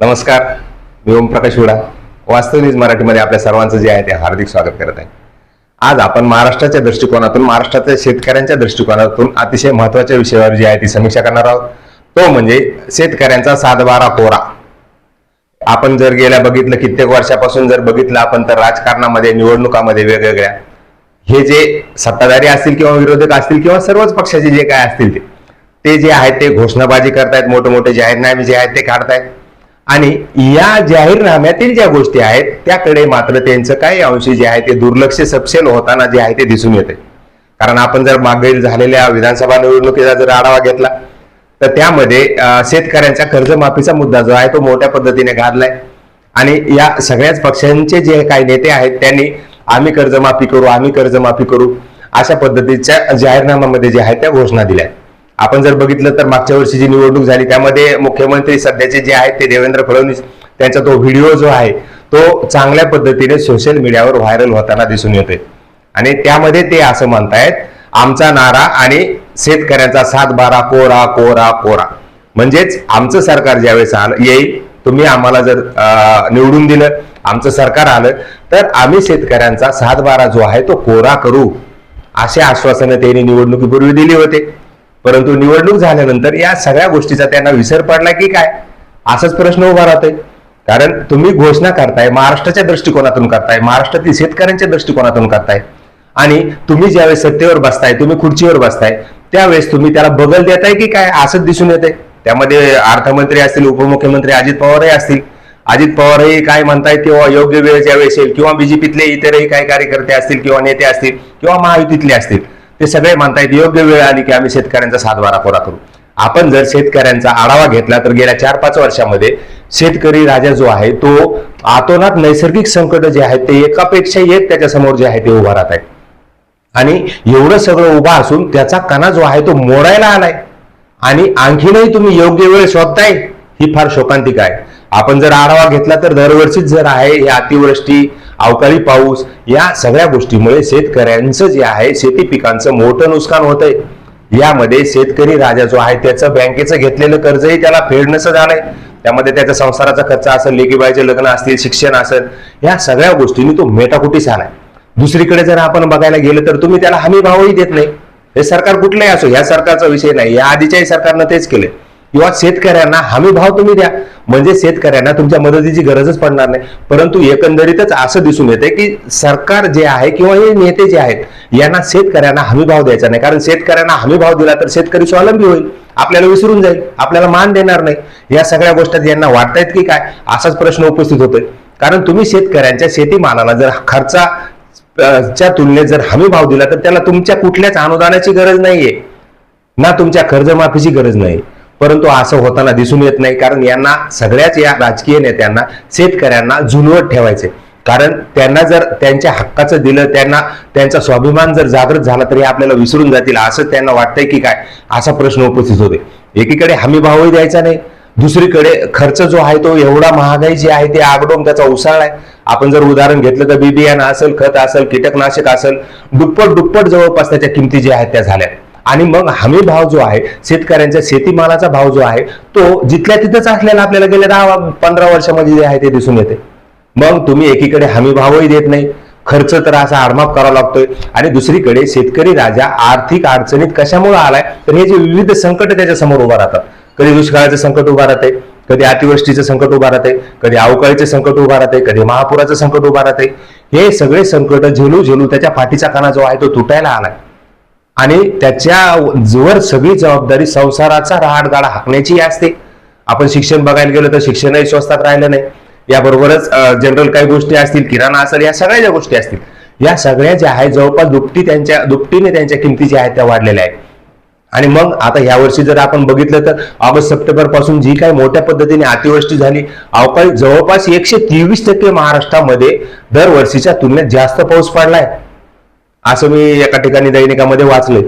नमस्कार मी ओमप्रकाश विडा वास्तव न्यूज मराठीमध्ये आपल्या सर्वांचं जे आहे ते हार्दिक स्वागत करत आहे. आज आपण महाराष्ट्राच्या दृष्टिकोनातून महाराष्ट्राच्या शेतकऱ्यांच्या दृष्टिकोनातून अतिशय महत्त्वाच्या विषयावर जी आहे ती समीक्षा करणार आहोत. तो म्हणजे शेतकऱ्यांचा सातबारा कोरा. आपण जर गेल्या बघितलं कित्येक वर्षापासून जर बघितलं आपण तर राजकारणामध्ये निवडणुकामध्ये वेगवेगळ्या हे जे सत्ताधारी असतील किंवा विरोधक असतील किंवा सर्वच पक्षाचे जे काय असतील ते ते जे आहेत ते घोषणाबाजी करतायत मोठे मोठे जाहीरनामे जे आहेत ते काढतायत. आणि या जाहीरनाम्यातील ज्या गोष्टी आहेत त्याकडे मात्र त्यांचं काही अंशी जे आहे ते दुर्लक्ष सपशेल होताना जे आहे ते दिसून येते. कारण आपण जर मागील झालेल्या विधानसभा निवडणुकीचा जर आढावा घेतला तर त्यामध्ये शेतकऱ्यांचा कर्जमाफीचा मुद्दा जो आहे तो मोठ्या पद्धतीने गाजलाय आणि या सगळ्याच पक्षांचे जे काही नेते आहेत त्यांनी आम्ही कर्जमाफी करू आम्ही कर्जमाफी करू अशा पद्धतीच्या जाहीरनाम्यामध्ये जे आहे त्या घोषणा दिल्या आपण जर बघितलं तर मागच्या वर्षी जी निवडणूक झाली त्यामध्ये मुख्यमंत्री सध्याचे जे आहेत ते देवेंद्र फडणवीस त्यांचा तो व्हिडिओ जो आहे तो चांगल्या पद्धतीने सोशल मीडियावर व्हायरल होताना दिसून येतोय. आणि त्यामध्ये ते असं म्हणतायत आमचा नारा आणि शेतकऱ्यांचा सात बारा कोरा कोरा कोरा. म्हणजेच आमचं सरकार ज्यावेळेस आलं येईल तुम्ही आम्हाला जर निवडून दिलं आमचं सरकार आलं तर आम्ही शेतकऱ्यांचा सात बारा जो आहे तो कोरा करू. असे आश्वासनं त्यांनी निवडणुकीपूर्वी दिली होते. परंतु निवडणूक झाल्यानंतर या सगळ्या गोष्टीचा त्यांना विसर पडला की काय? असाच प्रश्न उभा राहतोय. कारण तुम्ही घोषणा करताय महाराष्ट्राच्या दृष्टिकोनातून करताय महाराष्ट्रातील शेतकऱ्यांच्या दृष्टिकोनातून करताय. आणि तुम्ही ज्यावेळेस सत्तेवर बसताय तुम्ही खुर्चीवर बसताय त्यावेळेस तुम्ही त्याला बगल देताय की काय? असंच दिसून येते त्यामध्ये अर्थमंत्री असतील उपमुख्यमंत्री अजित पवारही असतील. अजित पवारही काय म्हणतायत किंवा हो, योग्य वेळ ज्यावेळेस येईल. किंवा बीजेपीतले इतरही काही कार्यकर्ते असतील किंवा नेते असतील किंवा महायुतीतले असतील. ते सगळे म्हणतायत योग्य वेळ आली की आम्ही शेतकऱ्यांचा सातबारा कोरा करू. आपण जर शेतकऱ्यांचा आढावा घेतला तर गेल्या चार पाच वर्षामध्ये शेतकरी राजा जो आहे तो आतोनात नैसर्गिक संकट जे आहेत ते एकापेक्षा एक त्याच्यासमोर जे आहे ते उभा राहत आहेत. आणि एवढं सगळं उभा असून त्याचा कणा जो आहे तो मोडायला आलाय. आणि आणखीनही तुम्ही योग्य वेळ शोधताय ही फार शोकांतिक आहे. आपण जर आढावा घेतला तर दरवर्षीच जर आहे हे अतिवृष्टी अवकाळी पाऊस या सगळ्या गोष्टीमुळे शेतकऱ्यांचं जे आहे शेती पिकांचं मोठं नुकसान होतंय. यामध्ये शेतकरी राजा जो आहे त्याचं बँकेचं घेतलेलं कर्जही त्याला फेडणंसं झालंय. त्यामध्ये त्याचा संसाराचा खर्च असेल लेकीबाईचे लग्न असतील शिक्षण असेल या सगळ्या गोष्टींनी तो मेटाकुटीस आलाय. दुसरीकडे जर आपण बघायला गेलं तर तुम्ही त्याला हमी भावही देत नाही. हे सरकार कुठलंही असो या सरकारचा विषय नाही. या आधीच्याही सरकारनं तेच केले किंवा शेतकऱ्यांना हमी भाव तुम्ही द्या. म्हणजे शेतकऱ्यांना तुमच्या मदतीची गरजच पडणार नाही. परंतु एकंदरीतच असं दिसून येते की सरकार जे आहे किंवा हे नेते जे आहेत यांना शेतकऱ्यांना हमी भाव द्यायचा नाही. कारण शेतकऱ्यांना हमी भाव दिला तर शेतकरी स्वावलंबी होईल. आपल्याला विसरून जाईल. आपल्याला मान देणार नाही. या सगळ्या गोष्टी यांना वाटतायत की काय? असाच प्रश्न उपस्थित होतोय. कारण तुम्ही शेतकऱ्यांच्या शेतीमालाला जर खर्चा च्या तुलनेत जर हमी भाव दिला तर त्याला तुमच्या कुठल्याच अनुदानाची गरज नाहीये. ना तुमच्या कर्जमाफीची गरज नाही परंतु असं होताना दिसून येत नाही कारण यांना सगळ्याच या राजकीय नेत्यांना शेतकऱ्यांना झुनवत ठेवायचे. कारण त्यांना जर त्यांच्या हक्काचं दिलं त्यांना त्यांचा स्वाभिमान जर जागृत झाला तरी आपल्याला विसरून जातील. असं त्यांना वाटतंय की काय? असा प्रश्न उपस्थित होते एकीकडे हमी भावही द्यायचा नाही. दुसरीकडे खर्च जो आहे तो एवढा महागाई जी आहे ते आगडोम त्याचा उसाळलाय आपण जर उदाहरण घेतलं तर बिबियाणं असेल खत असेल कीटकनाशक असेल दुप्पट दुप्पट जवळपास त्याच्या किमती ज्या आहेत त्या झाल्या. आणि मग हमी भाव जो आहे शेतकऱ्यांच्या शेतीमालाचा भाव जो आहे तो जिथल्या तिथंच असलेला आपल्याला गेल्या दहा पंधरा वर्षामध्ये जे आहे ते दिसून येते. मग तुम्ही एकीकडे हमी भावही देत नाही. खर्च तर असा आडमाप करावा लागतोय. आणि दुसरीकडे शेतकरी राजा आर्थिक अडचणीत कशामुळे आलाय? तर हे जे विविध संकट त्याच्यासमोर उभा राहतात. कधी दुष्काळाचं संकट उभा राहते कधी अतिवृष्टीचं संकट उभा राहते कधी अवकाळीचं संकट उभा राहते कधी महापुराचं संकट उभा राहते हे सगळे संकट झेलू झेलू त्याच्या पाठीचा कणा जो आहे तो तुटायला आलाय. आणि त्याच्याजवळ सगळी जबाबदारी संसाराचा राहाडगाडा हाकण्याची असते. आपण शिक्षण बघायला गेलो तर शिक्षणही स्वस्तात राहिलं नाही. याबरोबरच जनरल काही गोष्टी असतील किराणा असेल या सगळ्या ज्या गोष्टी असतील या सगळ्या ज्या आहेत जवळपास दुपटी त्यांच्या दुपटीने त्यांच्या किमती ज्या आहेत त्या वाढलेल्या आहेत. आणि मग आता ह्या वर्षी जर आपण बघितलं तर ऑगस्ट सप्टेंबरपासून जी काही मोठ्या पद्धतीने अतिवृष्टी झाली अवकाळी जवळपास एकशे तेवीस टक्के महाराष्ट्रामध्ये दरवर्षीच्या तुलनेत जास्त पाऊस पडलाय. असं मी एका ठिकाणी दैनिकामध्ये वाचलंय.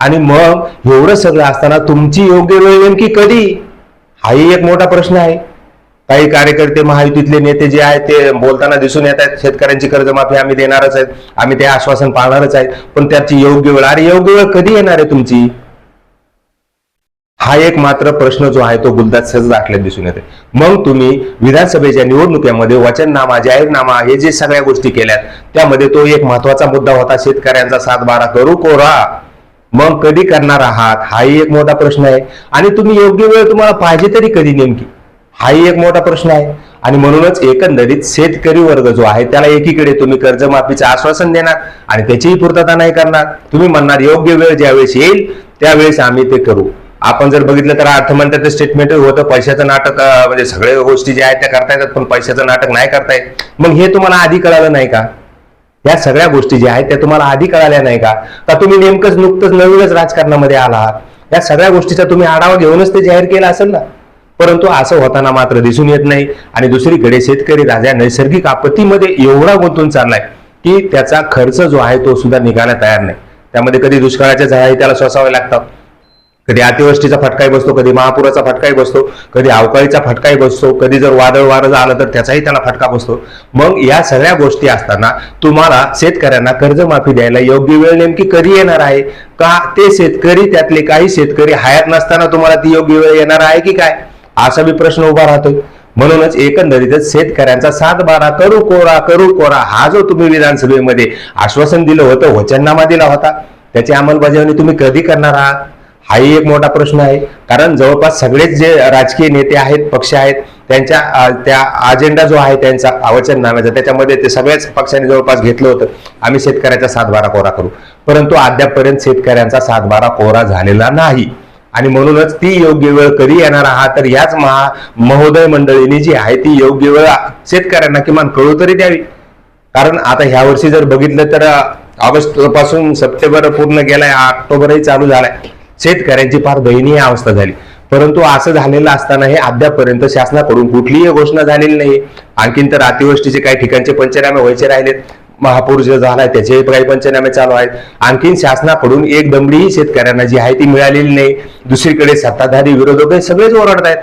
आणि मग एवढं सगळं असताना तुमची योग्य वेळ नेमकी कधी? हाही एक मोठा प्रश्न आहे. काही कार्यकर्ते महायुतीतले नेते जे आहेत ते बोलताना दिसून येत आहेत शेतकऱ्यांची कर्जमाफी आम्ही देणारच आहेत आम्ही ते आश्वासन पाळणारच आहेत पण त्याची योग्य वेळ अरे योग्य वेळ कधी येणार आहे तुमची? हा एक मात्र प्रश्न जो आहे तो गुलदात सहज दाखल्यात दिसून येते. मग तुम्ही विधानसभेच्या निवडणुकीमध्ये वचननामा जाहीरनामा हे जे सगळ्या गोष्टी केल्यात त्यामध्ये तो एक महत्त्वाचा मुद्दा होता शेतकऱ्यांचा सात बारा करू कोरा. मग कधी करणार आहात? हाही एक मोठा प्रश्न आहे. आणि तुम्ही योग्य वेळ तुम्हाला पाहिजे तरी कधी नेमकी? हाही एक मोठा प्रश्न आहे. आणि म्हणूनच एकंदरीत शेतकरी वर्ग जो आहे त्याला एकीकडे तुम्ही कर्जमाफीचं आश्वासन देणार आणि त्याचीही पूर्तता नाही करणार. तुम्ही म्हणणार योग्य वेळ ज्यावेळेस येईल त्यावेळेस आम्ही ते करू. आपण जर बघितलं तर अर्थमंत्र्याचं स्टेटमेंट होतं पैशाचं नाटक म्हणजे सगळ्या गोष्टी ज्या आहेत त्या करता येतात पण पैशाचं नाटक नाही करता येत मग हे तुम्हाला आधी कळालं नाही का? या सगळ्या गोष्टी ज्या आहेत त्या तुम्हाला आधी कळाल्या नाही का? का तुम्ही नेमकंच नुकतंच नवीनच राजकारणामध्ये आलात? या सगळ्या गोष्टीचा तुम्ही आढावा घेऊनच ते जाहीर केलं असेल ना? परंतु असं होताना मात्र दिसून येत नाही. आणि दुसरीकडे शेतकरी राजा नैसर्गिक आपत्तीमध्ये एवढा गुंतून चाललाय की त्याचा खर्च जो आहे तो सुद्धा निघायला तयार नाही. त्यामध्ये कधी दुष्काळाच्या झाडाही त्याला सोसावे लागतात. कधी अतिवृष्टीचा फटकाही बसतो कधी महापुराचा फटकाही बसतो कधी अवकाळीचा फटकाही बसतो कधी जर वादळ वारं आलं तर त्याचाही त्याला फटका बसतो. मग या सगळ्या गोष्टी असताना तुम्हाला शेतकऱ्यांना कर्जमाफी द्यायला योग्य वेळ नेमकी कधी येणार आहे? का ते शेतकरी त्यातले काही शेतकरी हयात नसताना तुम्हाला ती योग्य वेळ येणार आहे की काय? असा बी प्रश्न उभा राहतोय. म्हणूनच एकंदरीतच शेतकऱ्यांचा सात बारा करू कोरा करू कोरा हा जो तुम्ही विधानसभेमध्ये आश्वासन दिलं होतं वचननामा दिला होता त्याची अंमलबजावणी तुम्ही कधी करणार आहात? हाही एक मोठा प्रश्न आहे. कारण जवळपास सगळेच जे राजकीय नेते आहेत पक्ष आहेत त्यांच्या त्या अजेंडा जो आहे त्यांचा वचननाम्याचा त्याच्यामध्ये ते सगळ्याच पक्षांनी जवळपास घेतलं होतं. आम्ही शेतकऱ्याचा सातबारा कोरा करू. परंतु अद्यापपर्यंत शेतकऱ्यांचा सातबारा कोरा झालेला नाही. आणि म्हणूनच ती योग्य वेळ कधी येणार आहात तर याच महा महोदय मंडळीने जी आहे ती योग्य वेळ शेतकऱ्यांना किमान कळू तरी द्यावी. कारण आता ह्या वर्षी जर बघितलं तर ऑगस्टपासून सप्टेंबर पूर्ण गेलाय ऑक्टोबरही चालू झालाय. शेतकऱ्यांची फार दयनीय अवस्था झाली. परंतु असं झालेलं असतानाही अद्यापर्यंत अद्यापपर्यंत शासनाकडून कुठलीही घोषणा झालेली नाही. आणखीन तर अतिवृष्टीचे काही ठिकाणचे पंचनामे व्हायचे राहिलेत. महापूर झाला झालाय त्याचे काही पंचनामे चालू आहेत. आणखीन शासनाकडून एक दमडीही शेतकऱ्यांना जी आहे ती मिळालेली नाही. दुसरीकडे सत्ताधारी विरोधक हे सगळेच ओरडत आहेत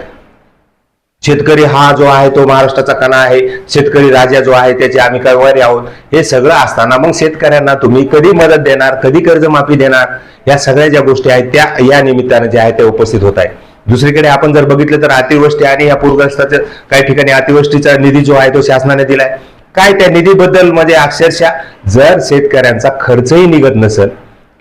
शेतकरी हा जो आहे तो महाराष्ट्राचा कणा आहे शेतकरी राजा जो आहे त्याचे आम्ही कैवारी आहोत. हे सगळं असताना मग शेतकऱ्यांना तुम्ही कधी मदत देणार कधी कर्जमाफी देणार या सगळ्या ज्या गोष्टी आहेत त्या या निमित्तानं ज्या आहेत त्या उपस्थित होत आहे दुसरीकडे आपण जर बघितलं तर अतिवृष्टी आणि या पूरग्रस्ताच्या काही ठिकाणी अतिवृष्टीचा निधी जो आहे तो शासनाने दिलाय. काय त्या निधीबद्दल म्हणजे अक्षरशः जर शेतकऱ्यांचा खर्चही निघत नसेल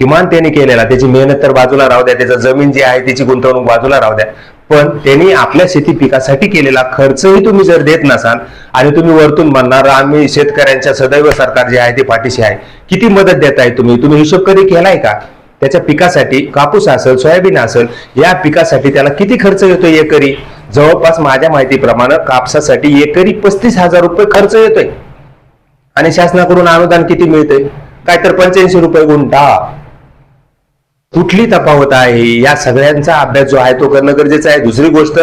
किमान त्यांनी केलेला त्याची मेहनत तर बाजूला राहू द्या त्याचा जमीन जी आहे त्याची गुंतवणूक बाजूला राहू द्या पण त्यांनी आपल्या शेती पिकासाठी केलेला खर्चही तुम्ही जर देत नसाल आणि तुम्ही वरतून म्हणणार आम्ही शेतकऱ्यांच्या सदैव सरकार जे आहे ते पाठीशी आहे. किती मदत देताय तुम्ही? तुम्ही हिशोब कधी केलाय का? त्याच्या पिकासाठी कापूस असेल सोयाबीन असेल या पिकासाठी त्याला किती खर्च येतोय एकरी? जवळपास माझ्या माहितीप्रमाणे कापसासाठी एकरी पस्तीस हजार रुपये खर्च येतोय. आणि शासनाकडून अनुदान किती मिळतंय? काय तर पंच्याऐंशी रुपये गुंठा. कुठली तफावत आहे? या सगळ्यांचा अभ्यास जो आहे तो करणं गरजेचं आहे. दुसरी गोष्ट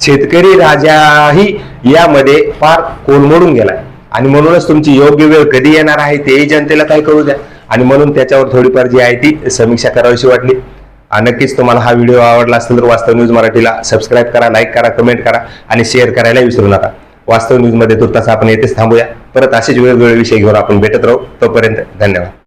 शेतकरी राजाही यामध्ये फार कोलमडून गेलाय. आणि म्हणूनच तुमची योग्य वेळ कधी येणार आहे तेही जनतेला काय कळू द्या. आणि म्हणून त्याच्यावर थोडीफार जी आहे ती समीक्षा करावीशी वाटली. नक्कीच तुम्हाला हा व्हिडिओ आवडला असेल तर वास्तव न्यूज मराठीला सबस्क्राईब करा लाईक करा कमेंट करा आणि शेअर करायला विसरू नका. वास्तव न्यूजमध्ये तुर्तास आपण येथेच थांबूया. परत असेच वेगवेगळे विषय घेऊन आपण भेटत राहू. तोपर्यंत धन्यवाद.